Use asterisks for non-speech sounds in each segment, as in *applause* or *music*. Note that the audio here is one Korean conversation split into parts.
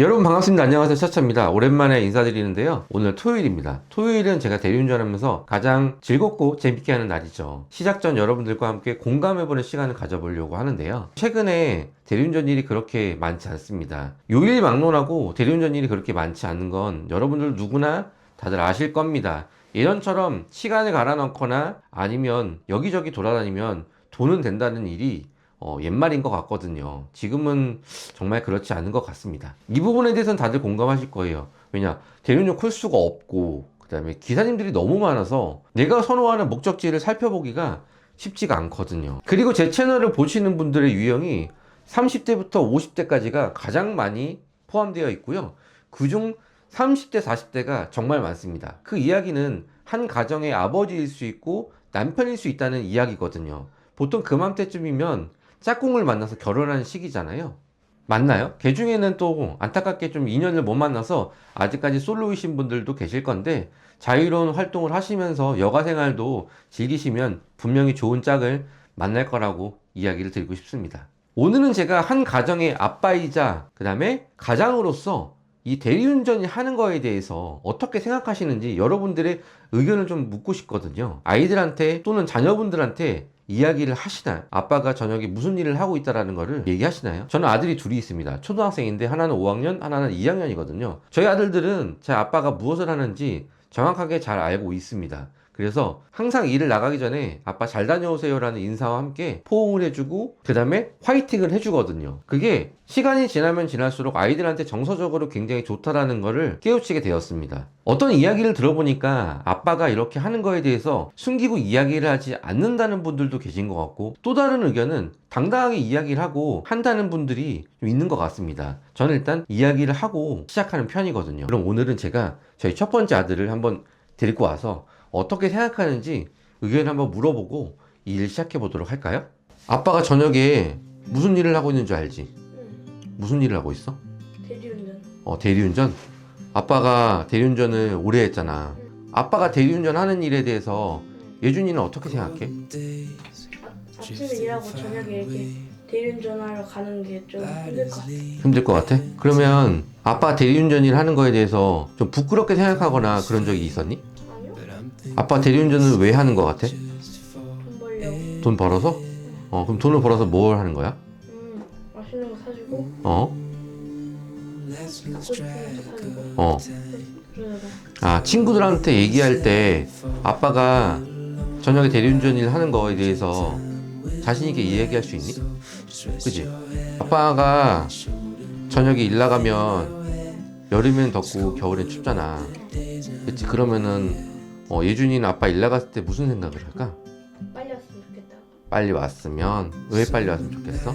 여러분 반갑습니다. 안녕하세요. 차차입니다. 오랜만에 인사드리는데요. 오늘 토요일입니다. 토요일은 제가 대리운전하면서 가장 즐겁고 재밌게 하는 날이죠. 시작 전 여러분들과 함께 공감해보는 시간을 가져보려고 하는데요. 최근에 대리운전 일이 그렇게 많지 않습니다. 요일 막론하고 대리운전 일이 그렇게 많지 않은 건 여러분들 누구나 다들 아실 겁니다. 예전처럼 시간을 갈아넣거나 아니면 여기저기 돌아다니면 돈은 된다는 일이 어, 옛말인 것 같거든요. 지금은 정말 그렇지 않은 것 같습니다. 이 부분에 대해서는 다들 공감하실 거예요. 왜냐, 대리운전 콜수가 없고, 그 다음에 기사님들이 너무 많아서 내가 선호하는 목적지를 살펴보기가 쉽지가 않거든요. 그리고 제 채널을 보시는 분들의 유형이 30대부터 50대까지가 가장 많이 포함되어 있고요. 그중 30대, 40대가 정말 많습니다. 그 이야기는 한 가정의 아버지일 수 있고 남편일 수 있다는 이야기거든요. 보통 그맘때쯤이면 짝꿍을 만나서 결혼하는 시기잖아요. 맞나요? 개 중에는 또 안타깝게 좀 인연을 못 만나서 아직까지 솔로이신 분들도 계실 건데 자유로운 활동을 하시면서 여가 생활도 즐기시면 분명히 좋은 짝을 만날 거라고 이야기를 드리고 싶습니다. 오늘은 제가 한 가정의 아빠이자 그 다음에 가장으로서 이 대리운전이 하는 거에 대해서 어떻게 생각하시는지 여러분들의 의견을 좀 묻고 싶거든요. 아이들한테 또는 자녀분들한테 이야기를 하시나요? 아빠가 저녁에 무슨 일을 하고 있다라는 거를 얘기하시나요? 저는 아들이 둘이 있습니다. 초등학생인데 하나는 5학년, 하나는 2학년이거든요. 저희 아들들은 제 아빠가 무엇을 하는지 정확하게 잘 알고 있습니다. 그래서 항상 일을 나가기 전에 아빠 잘 다녀오세요라는 인사와 함께 포옹을 해주고 그 다음에 화이팅을 해주거든요. 그게 시간이 지나면 지날수록 아이들한테 정서적으로 굉장히 좋다라는 거를 깨우치게 되었습니다. 어떤 이야기를 들어보니까 아빠가 이렇게 하는 거에 대해서 숨기고 이야기를 하지 않는다는 분들도 계신 것 같고 또 다른 의견은 당당하게 이야기를 하고 한다는 분들이 좀 있는 것 같습니다. 저는 일단 이야기를 하고 시작하는 편이거든요. 그럼 오늘은 제가 저희 첫 번째 아들을 한번 데리고 와서 어떻게 생각하는지 의견 한번 물어보고 이 일 시작해 보도록 할까요? 아빠가 저녁에 무슨 일을 하고 있는 줄 알지? 응, 무슨 일을 하고 있어? 대리운전. 어, 대리운전? 아빠가 대리운전을 오래 했잖아. 아빠가 대리운전 하는 일에 대해서 예준이는 어떻게 생각해? 아, 아침에 일하고 저녁에 이렇게 대리운전하러 가는 게 좀 힘들 것 같아. 힘들 것 같아? 그러면 아빠 대리운전 일 하는 거에 대해서 좀 부끄럽게 생각하거나 그런 적이 있었니? 아빠 대리운전을 왜 하는 것 같아? 돈 벌려고. 돈 벌어서? 어, 그럼 돈을 벌어서 뭘 하는 거야? 음, 맛있는 거 사주고, 어? 먹고 싶은 거 사주고. 어. 그러다가 아, 친구들한테 얘기할 때 아빠가 저녁에 대리운전 일 하는 거에 대해서 자신있게 이야기할 수 있니? 그지? 아빠가 저녁에 일 나가면 여름엔 덥고 겨울엔 춥잖아. 그치? 그러면은 어, 예준이는 아빠 일 나갔을 때 무슨 생각을 할까? 빨리 왔으면 좋겠다. 빨리 왔으면 왜 빨리 왔으면 좋겠어?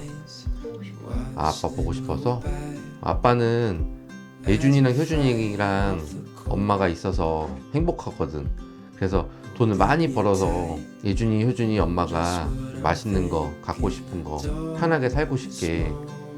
보고 싶어. 아, 아빠 보고 싶어서? 아빠는 예준이랑 효준이랑 엄마가 있어서 행복하거든. 그래서 돈을 많이 벌어서 예준이, 효준이 엄마가 맛있는 거, 갖고 싶은 거, 편하게 살고 싶게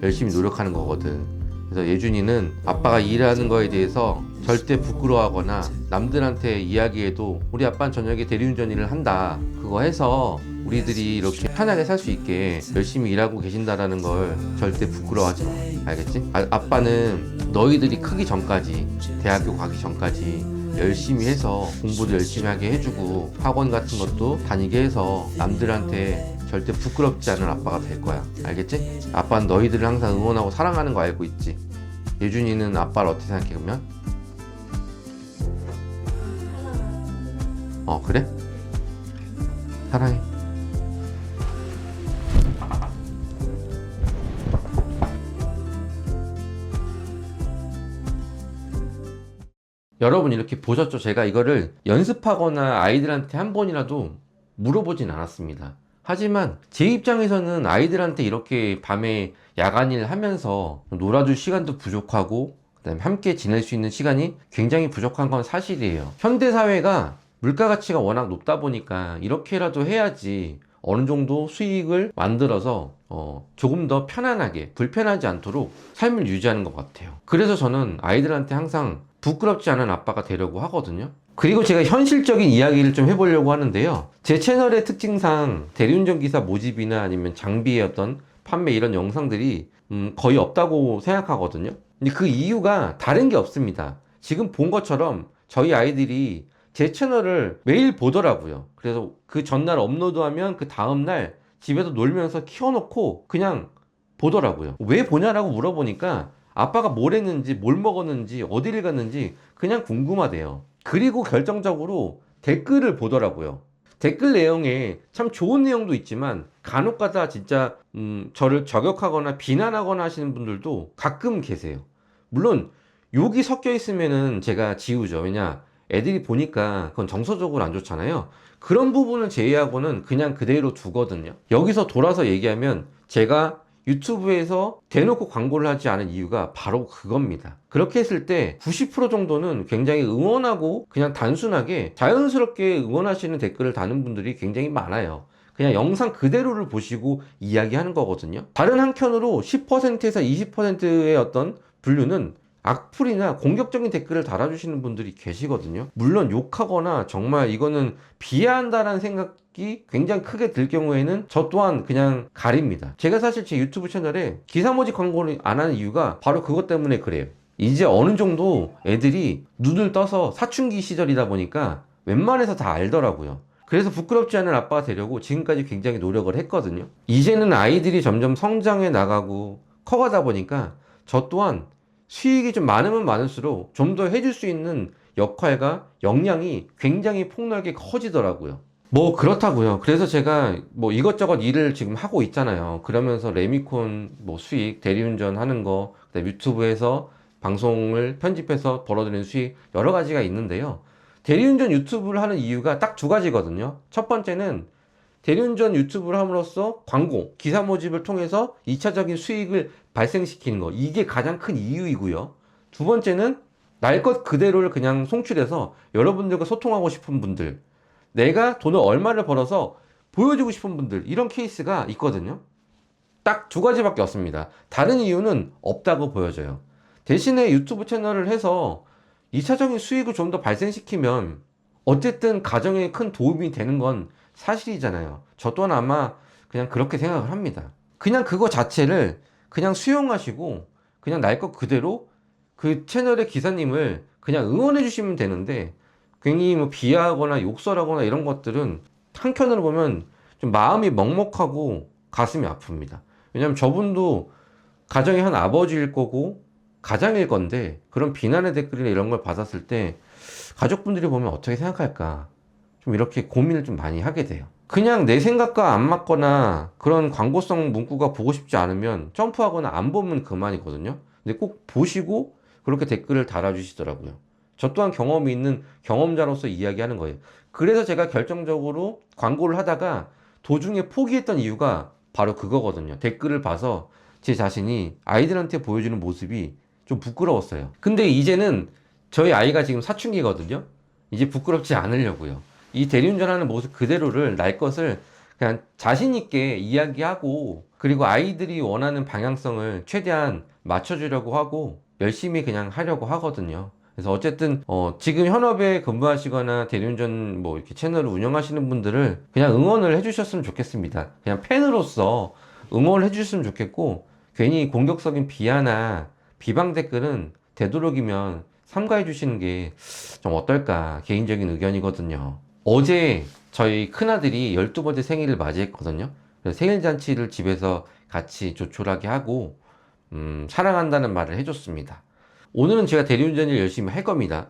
열심히 노력하는 거거든. 그래서 예준이는 아빠가 일하는 거에 대해서 절대 부끄러워하거나 남들한테 이야기해도 우리 아빠는 저녁에 대리운전 일을 한다. 그거 해서 우리들이 이렇게 편하게 살 수 있게 열심히 일하고 계신다라는 걸 절대 부끄러워하지 마. 알겠지? 아, 아빠는 너희들이 크기 전까지 대학교 가기 전까지 열심히 해서 공부도 열심히 하게 해주고 학원 같은 것도 다니게 해서 남들한테 절대 부끄럽지 않은 아빠가 될 거야. 알겠지? 아빠는 너희들을 항상 응원하고 사랑하는 거 알고 있지? 예준이는 아빠를 어떻게 생각해 그러면? 어 그래? 사랑해. 여러분 이렇게 보셨죠? 제가 이거를 연습하거나 아이들한테 한 번이라도 물어보진 않았습니다. 하지만 제 입장에서는 아이들한테 이렇게 밤에 야간 일 하면서 놀아줄 시간도 부족하고 그다음에 함께 지낼 수 있는 시간이 굉장히 부족한 건 사실이에요. 현대 사회가 물가 가치가 워낙 높다 보니까 이렇게라도 해야지 어느 정도 수익을 만들어서 어, 조금 더 편안하게 불편하지 않도록 삶을 유지하는 것 같아요. 그래서 저는 아이들한테 항상 부끄럽지 않은 아빠가 되려고 하거든요. 그리고 제가 현실적인 이야기를 좀 해보려고 하는데요. 제 채널의 특징상 대리운전 기사 모집이나 아니면 장비의 어떤 판매 이런 영상들이 음, 거의 없다고 생각하거든요. 근데 그 이유가 다른 게 없습니다. 지금 본 것처럼 저희 아이들이 제 채널을 매일 보더라고요. 그래서 그 전날 업로드하면 그 다음날 집에서 놀면서 키워놓고 그냥 보더라고요. 왜 보냐라고 물어보니까 아빠가 뭘 했는지, 뭘 먹었는지, 어디를 갔는지 그냥 궁금하대요. 그리고 결정적으로 댓글을 보더라고요. 댓글 내용에 참 좋은 내용도 있지만 간혹 가다 진짜 음, 저를 저격하거나 비난하거나 하시는 분들도 가끔 계세요. 물론 욕이 섞여 있으면은 제가 지우죠. 왜냐 애들이 보니까 그건 정서적으로 안 좋잖아요. 그런 부분을 제외하고는 그냥 그대로 두거든요. 여기서 돌아서 얘기하면 제가 유튜브에서 대놓고 광고를 하지 않은 이유가 바로 그겁니다. 그렇게 했을 때 90% 정도는 굉장히 응원하고 그냥 단순하게 자연스럽게 응원하시는 댓글을 다는 분들이 굉장히 많아요. 그냥 영상 그대로를 보시고 이야기하는 거거든요. 다른 한켠으로 10%에서 20%의 어떤 분류는 악플이나 공격적인 댓글을 달아주시는 분들이 계시거든요. 물론 욕하거나 정말 이거는 비하한다라는 생각이 굉장히 크게 들 경우에는 저 또한 그냥 가립니다. 제가 사실 제 유튜브 채널에 기사모지 광고를 안 하는 이유가 바로 그것 때문에 그래요. 이제 어느 정도 애들이 눈을 떠서 사춘기 시절이다 보니까 웬만해서 다 알더라고요. 그래서 부끄럽지 않은 아빠가 되려고 지금까지 굉장히 노력을 했거든요. 이제는 아이들이 점점 성장해 나가고 커가다 보니까 저 또한 수익이 좀 많으면 많을수록 좀 더 해줄 수 있는 역할과 역량이 굉장히 폭넓게 커지더라고요. 뭐 그렇다고요. 그래서 제가 뭐 이것저것 일을 지금 하고 있잖아요. 그러면서 레미콘 뭐 수익, 대리운전 하는 거, 유튜브에서 방송을 편집해서 벌어들이는 수익 여러 가지가 있는데요. 대리운전 유튜브를 하는 이유가 딱 두 가지거든요. 첫 번째는 대리운전 유튜브를 함으로써 광고, 기사 모집을 통해서 2차적인 수익을 발생시키는 거. 이게 가장 큰 이유이고요. 두 번째는 날 것 그대로를 그냥 송출해서 여러분들과 소통하고 싶은 분들, 내가 돈을 얼마를 벌어서 보여주고 싶은 분들, 이런 케이스가 있거든요. 딱 두 가지밖에 없습니다. 다른 이유는 없다고 보여져요. 대신에 유튜브 채널을 해서 2차적인 수익을 좀 더 발생시키면 어쨌든 가정에 큰 도움이 되는 건 사실이잖아요. 저 또한 아마 그냥 그렇게 생각을 합니다. 그냥 그거 자체를 그냥 수용하시고 그냥 날 것 그대로 그 채널의 기사님을 그냥 응원해 주시면 되는데 괜히 뭐 비하하거나 욕설하거나 이런 것들은 한편으로 보면 좀 마음이 먹먹하고 가슴이 아픕니다. 왜냐면 저분도 가정의 한 아버지일 거고 가장일 건데 그런 비난의 댓글이나 이런 걸 받았을 때 가족분들이 보면 어떻게 생각할까 좀 이렇게 고민을 좀 많이 하게 돼요. 그냥 내 생각과 안 맞거나 그런 광고성 문구가 보고 싶지 않으면 점프하거나 안 보면 그만이거든요. 근데 꼭 보시고 그렇게 댓글을 달아주시더라고요. 저 또한 경험이 있는 경험자로서 이야기하는 거예요. 그래서 제가 결정적으로 광고를 하다가 도중에 포기했던 이유가 바로 그거거든요. 댓글을 봐서 제 자신이 아이들한테 보여주는 모습이 좀 부끄러웠어요. 근데 이제는 저희 아이가 지금 사춘기거든요. 이제 부끄럽지 않으려고요. 이 대리운전하는 모습 그대로를 날 것을 그냥 자신 있게 이야기하고 그리고 아이들이 원하는 방향성을 최대한 맞춰주려고 하고 열심히 그냥 하려고 하거든요. 그래서 어쨌든 어, 지금 현업에 근무하시거나 대리운전 뭐 이렇게 채널을 운영하시는 분들을 그냥 응원을 해주셨으면 좋겠습니다. 그냥 팬으로서 응원을 해주셨으면 좋겠고 괜히 공격적인 비하나 비방 댓글은 되도록이면 삼가해 주시는 게 좀 어떨까 개인적인 의견이거든요. 어제 저희 큰아들이 12번째 생일을 맞이했거든요. 그래서 생일 잔치를 집에서 같이 조촐하게 하고 음, 사랑한다는 말을 해줬습니다. 오늘은 제가 대리운전을 열심히 할 겁니다.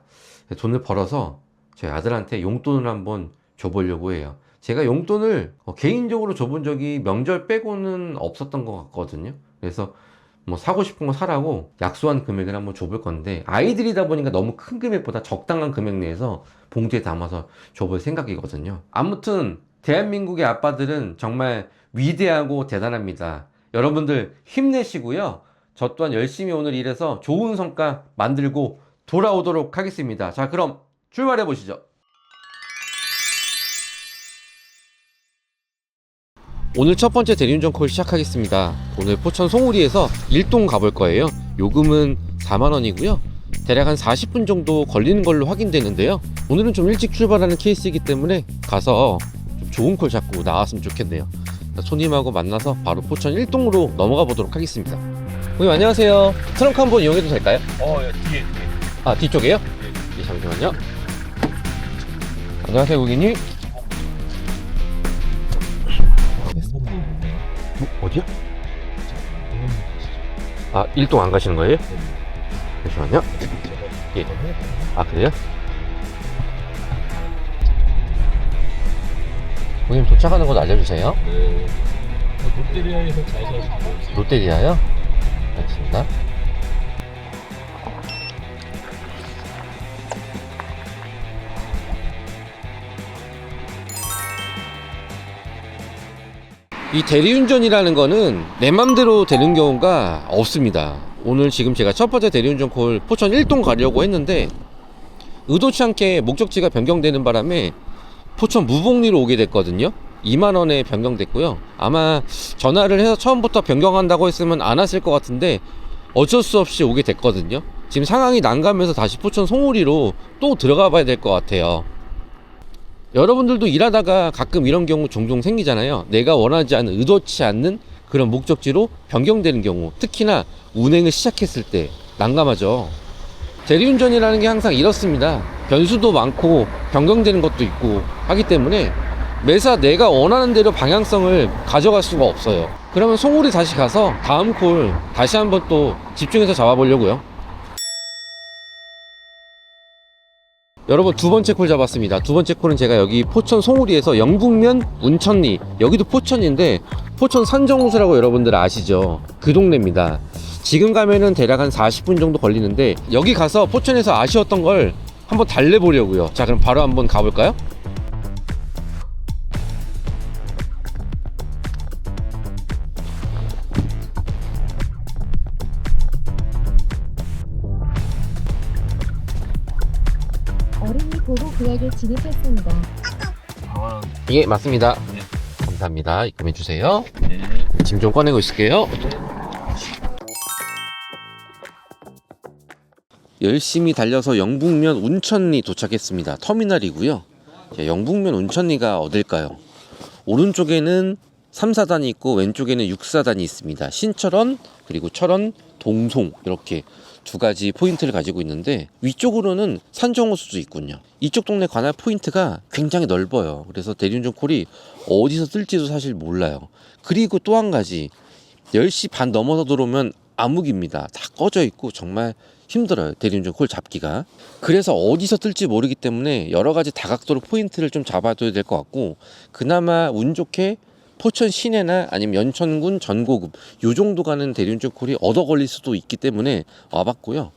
돈을 벌어서 저희 아들한테 용돈을 한번 줘보려고 해요. 제가 용돈을 어, 개인적으로 줘본 적이 명절 빼고는 없었던 것 같거든요. 그래서 뭐 사고 싶은 거 사라고 약소한 금액을 한번 줘볼 건데 아이들이다 보니까 너무 큰 금액보다 적당한 금액 내에서 봉투에 담아서 줘볼 생각이거든요. 아무튼 대한민국의 아빠들은 정말 위대하고 대단합니다. 여러분들 힘내시고요. 저 또한 열심히 오늘 일해서 좋은 성과 만들고 돌아오도록 하겠습니다. 자, 그럼 출발해 보시죠. 오늘 첫 번째 대리운전 콜 시작하겠습니다. 오늘 포천 송우리에서 일동 가볼 거예요. 요금은 4만원이고요. 대략 한 40분 정도 걸리는 걸로 확인되는데요. 오늘은 좀 일찍 출발하는 케이스이기 때문에 가서 좀 좋은 콜 잡고 나왔으면 좋겠네요. 자, 손님하고 만나서 바로 포천 일동으로 넘어가 보도록 하겠습니다. 고객님 안녕하세요. 트렁크 한번 이용해도 될까요? 어, 예, 뒤에, 뒤에. 아 뒤쪽에요? 예, 잠시만요. 안녕하세요 고객님. 뭐, 어디야? 아 일동 안 가시는 거예요? 잠시만요. 예. 아 그래요? 고객님 도착하는 곳 알려주세요. 네. 롯데리아에서 잘 사시고 롯데리아요? 알겠습니다. 이 대리운전이라는 거는 내 맘대로 되는 경우가 없습니다. 오늘 지금 제가 첫 번째 대리운전 콜 포천 1동 가려고 했는데 의도치 않게 목적지가 변경되는 바람에 포천 무봉리로 오게 됐거든요. 2만 원에 변경됐고요. 아마 전화를 해서 처음부터 변경한다고 했으면 안 왔을 것 같은데 어쩔 수 없이 오게 됐거든요. 지금 상황이 난감해서 다시 포천 송오리로 또 들어가 봐야 될 것 같아요. 여러분들도 일하다가 가끔 이런 경우 종종 생기잖아요. 내가 원하지 않는 의도치 않는 그런 목적지로 변경되는 경우, 특히나 운행을 시작했을 때 난감하죠. 대리운전이라는 게 항상 이렇습니다. 변수도 많고 변경되는 것도 있고 하기 때문에 매사 내가 원하는 대로 방향성을 가져갈 수가 없어요. 그러면 송울이 다시 가서 다음 콜 다시 한번 또 집중해서 잡아보려고요. 여러분 두 번째 콜 잡았습니다. 두 번째 콜은 제가 여기 포천 송우리에서 영북면 운천리 여기도 포천인데 포천 산정호수라고 여러분들 아시죠? 그 동네입니다. 지금 가면은 대략 한 40분 정도 걸리는데 여기 가서 포천에서 아쉬웠던 걸 한번 달래보려고요. 자 그럼 바로 한번 가볼까요? 보호 구역에 진입했습니다. 방황. 예 맞습니다. 네. 감사합니다. 입금해 주세요. 네. 짐 좀 꺼내고 있을게요. 열심히 달려서 영북면 운천리 도착했습니다. 터미널이고요. 자, 영북면 운천리가 어딜까요? 오른쪽에는 3, 4단이 있고 왼쪽에는 6, 4단이 있습니다. 신철원 그리고 철원, 동송 이렇게 두 가지 포인트를 가지고 있는데 위쪽으로는 산정호수도 있군요. 이쪽 동네 관할 포인트가 굉장히 넓어요. 그래서 대리운전 콜이 어디서 뜰지도 사실 몰라요. 그리고 또 한 가지 10시 반 넘어서 들어오면 암흑입니다. 다 꺼져 있고 정말 힘들어요. 대리운전 콜 잡기가. 그래서 어디서 뜰지 모르기 때문에 여러 가지 다각도로 포인트를 좀 잡아둬야 될 것 같고 그나마 운 좋게 포천 시내나 아니면 연천군 전고급 요 정도 가는 대리운전 콜이 얻어 걸릴 수도 있기 때문에 와봤고요.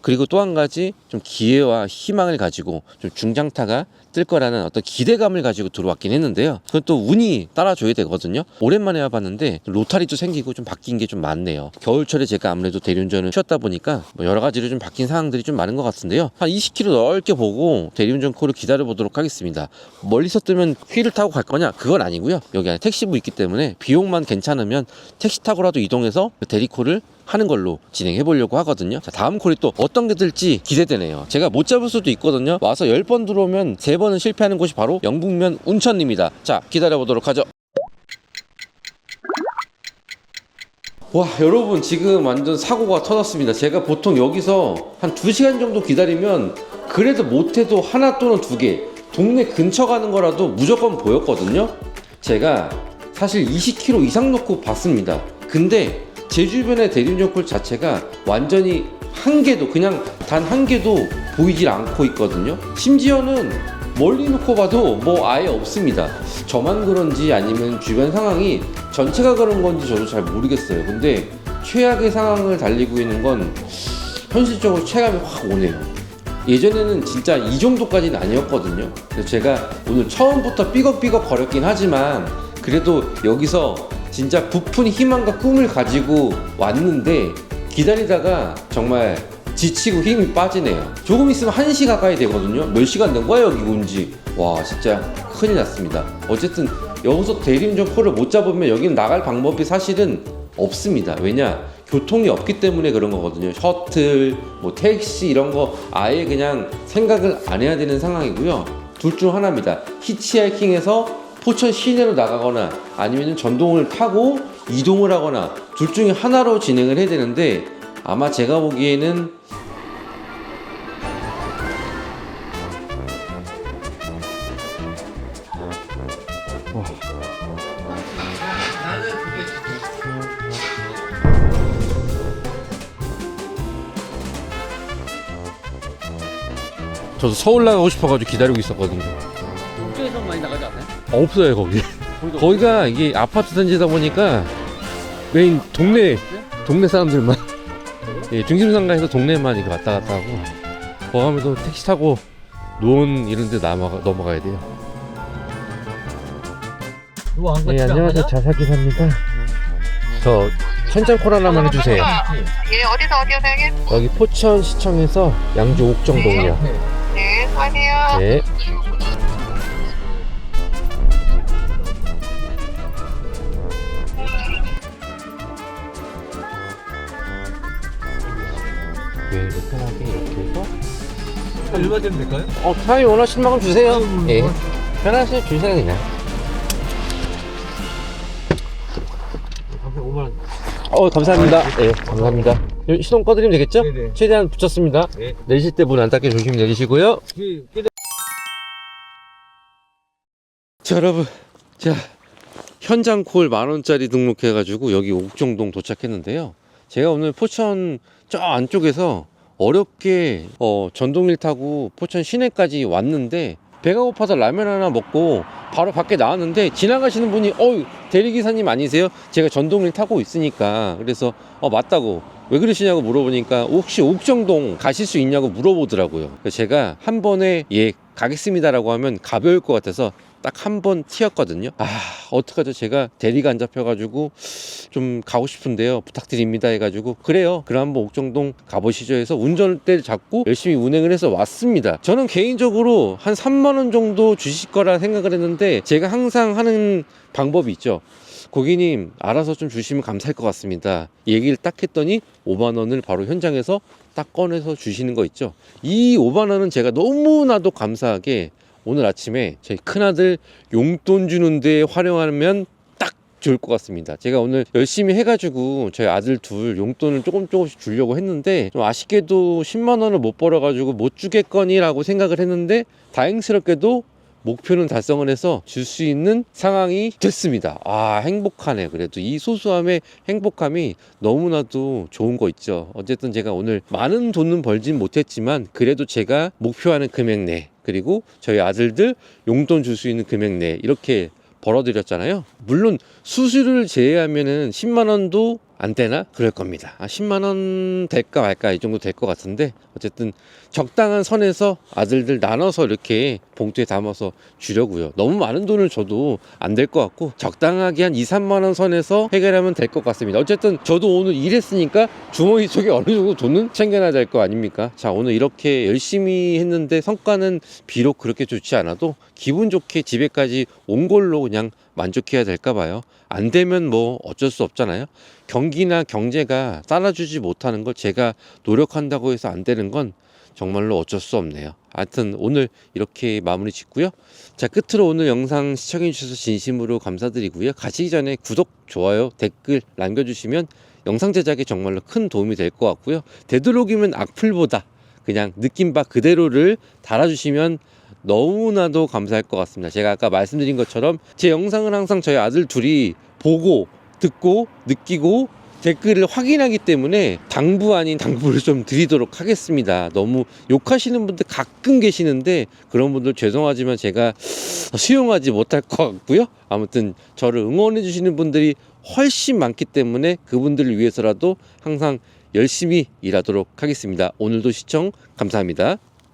그리고 또 한 가지 좀 기회와 희망을 가지고 좀 중장타가 뜰 거라는 어떤 기대감을 가지고 들어왔긴 했는데요. 그건 또 운이 따라줘야 되거든요. 오랜만에 와봤는데 로타리도 생기고 좀 바뀐 게 좀 많네요. 겨울철에 제가 아무래도 대리운전을 쉬었다 보니까 뭐 여러 가지로 좀 바뀐 상황들이 좀 많은 것 같은데요. 한 20km 넓게 보고 대리운전 콜을 기다려 보도록 하겠습니다. 멀리서 뜨면 휠을 타고 갈 거냐? 그건 아니고요. 여기 안에 택시부 있기 때문에 비용만 괜찮으면 택시 타고라도 이동해서 대리콜을 하는 걸로 진행해 보려고 하거든요. 자, 다음 콜이 또 어떤 게 될지 기대되네요. 제가 못 잡을 수도 있거든요. 와서 10번 들어오면 3번은 실패하는 곳이 바로 영북면 운천입니다. 자, 기다려 보도록 하죠. 와, 여러분 지금 완전 사고가 터졌습니다. 제가 보통 여기서 한 2시간 정도 기다리면 그래도 못해도 하나 또는 두 개, 동네 근처 가는 거라도 무조건 보였거든요. 제가 사실 20km 이상 놓고 봤습니다. 근데 제 주변의 콜 자체가 완전히 한 개도 그냥 단 한 개도 보이질 않고 있거든요. 심지어는 멀리 놓고 봐도 뭐 아예 없습니다. 저만 그런지 아니면 주변 상황이 전체가 그런 건지 저도 잘 모르겠어요. 근데 최악의 상황을 달리고 있는 건 현실적으로 체감이 확 오네요. 예전에는 진짜 이 정도까지는 아니었거든요. 그래서 제가 오늘 처음부터 삐걱삐걱 거렸긴 하지만 그래도 여기서 진짜 부푼 희망과 꿈을 가지고 왔는데 기다리다가 정말 지치고 힘이 빠지네요. 조금 있으면 1시 가까이 되거든요. 몇 시간 된 거야, 여기 온지. 와, 진짜 큰일 났습니다. 어쨌든 여기서 대리운전 콜을 못 잡으면 여기는 나갈 방법이 사실은 없습니다. 왜냐? 교통이 없기 때문에 그런 거거든요. 셔틀, 뭐 택시 이런 거 아예 그냥 생각을 안 해야 되는 상황이고요. 둘 중 하나입니다. 히치하이킹해서 포천 시내로 나가거나 아니면 전동을 타고 이동을 하거나 둘 중에 하나로 진행을 해야 되는데 아마 제가 보기에는 저도 서울 나가고 싶어가지고 기다리고 있었거든요. 없어요 거기. 거기가 이게 아파트 단지다 보니까 메인 동네 동네 사람들만 예, 중심 상가에서 동네만 이렇게 왔다 갔다 하고 거하면서 택시 타고 노원 이런 데 넘어가, 넘어가야 돼요. 네, 안녕하세요. 자사기사입니다. 저 천장콜 하나만 해주세요. 예, 어디서 어디요, 사장님? 여기 포천 시청에서 양주 옥정동이요. 네, 수고하세요. 네. 얼마 되면 될까요? 어, 사장님 원하시는 만큼 주세요. 아유, 예. 뭐. 편하시 주세요 그냥. 한편 5만 원. 어, 감사합니다. 예, 감사합니다. 시동 꺼드리면 되겠죠? 네네. 최대한 붙였습니다. 네. 내리실 때 문 안 닫게 조심히 내리시고요. 그, 그, 자, 여러분. 자, 현장 콜 만 원짜리 등록해가지고 여기 옥정동 도착했는데요. 제가 오늘 포천 저 안쪽에서 어렵게 어, 전동일 타고 포천 시내까지 왔는데 배가 고파서 라면 하나 먹고 바로 밖에 나왔는데 지나가시는 분이 어 대리기사님 아니세요? 제가 전동일 타고 있으니까 그래서 어 맞다고 왜 그러시냐고 물어보니까 혹시 옥정동 가실 수 있냐고 물어보더라고요. 제가 한 번에 예 가겠습니다라고 하면 가벼울 것 같아서 딱 한 번 튀었거든요. 아 어떡하죠? 제가 대리가 안 잡혀가지고 좀 가고 싶은데요. 부탁드립니다 해가지고 그래요. 그럼 한번 옥정동 가보시죠 해서 운전대를 잡고 열심히 운행을 해서 왔습니다. 저는 개인적으로 한 3만 원 정도 주실 거라 생각을 했는데 제가 항상 하는 방법이 있죠. 고객님 알아서 좀 주시면 감사할 것 같습니다. 얘기를 딱 했더니 5만 원을 바로 현장에서 딱 꺼내서 주시는 거 있죠. 이 5만 원은 제가 너무나도 감사하게 오늘 아침에 저희 큰아들 용돈 주는데 활용하면 딱 좋을 것 같습니다. 제가 오늘 열심히 해가지고 저희 아들 둘 용돈을 조금 조금씩 주려고 했는데 좀 아쉽게도 10만 원을 못 벌어가지고 못 주겠거니 라고 생각을 했는데 다행스럽게도 목표는 달성을 해서 줄 수 있는 상황이 됐습니다. 아, 행복하네. 그래도 이 소소함의 행복함이 너무나도 좋은 거 있죠. 어쨌든 제가 오늘 많은 돈은 벌진 못했지만 그래도 제가 목표하는 금액 내 그리고 저희 아들들 용돈 줄 수 있는 금액 내 이렇게 벌어드렸잖아요. 물론 수수료를 제외하면은 10만 원도 안 되나? 그럴 겁니다. 아, 10만 원 될까 말까 이 정도 될 것 같은데 어쨌든 적당한 선에서 아들들 나눠서 이렇게 봉투에 담아서 주려고요. 너무 많은 돈을 줘도 안 될 것 같고 적당하게 한 2, 3만 원 선에서 해결하면 될 것 같습니다. 어쨌든 저도 오늘 일했으니까 주머니 속에 *laughs* 어느 정도 돈은 챙겨놔야 될 거 아닙니까? 자, 오늘 이렇게 열심히 했는데 성과는 비록 그렇게 좋지 않아도 기분 좋게 집에까지 온 걸로 그냥 만족해야 될까 봐요. 안 되면 뭐 어쩔 수 없잖아요. 경기나 경제가 따라주지 못하는 걸 제가 노력한다고 해서 안 되는 건 정말로 어쩔 수 없네요. 하여튼 오늘 이렇게 마무리 짓고요. 자, 끝으로 오늘 영상 시청해 주셔서 진심으로 감사드리고요. 가시기 전에 구독, 좋아요, 댓글 남겨 주시면 영상 제작에 정말로 큰 도움이 될 것 같고요. 되도록이면 악플보다 그냥 느낌 바 그대로를 달아주시면 너무나도 감사할 것 같습니다. 제가 아까 말씀드린 것처럼 제 영상을 항상 저희 아들 둘이 보고 듣고 느끼고 댓글을 확인하기 때문에 당부 아닌 당부를 좀 드리도록 하겠습니다. 너무 욕하시는 분들 가끔 계시는데 그런 분들 죄송하지만 제가 수용하지 못할 것 같고요. 아무튼 저를 응원해 주시는 분들이 훨씬 많기 때문에 그분들을 위해서라도 항상 열심히 일하도록 하겠습니다. 오늘도 시청 감사합니다.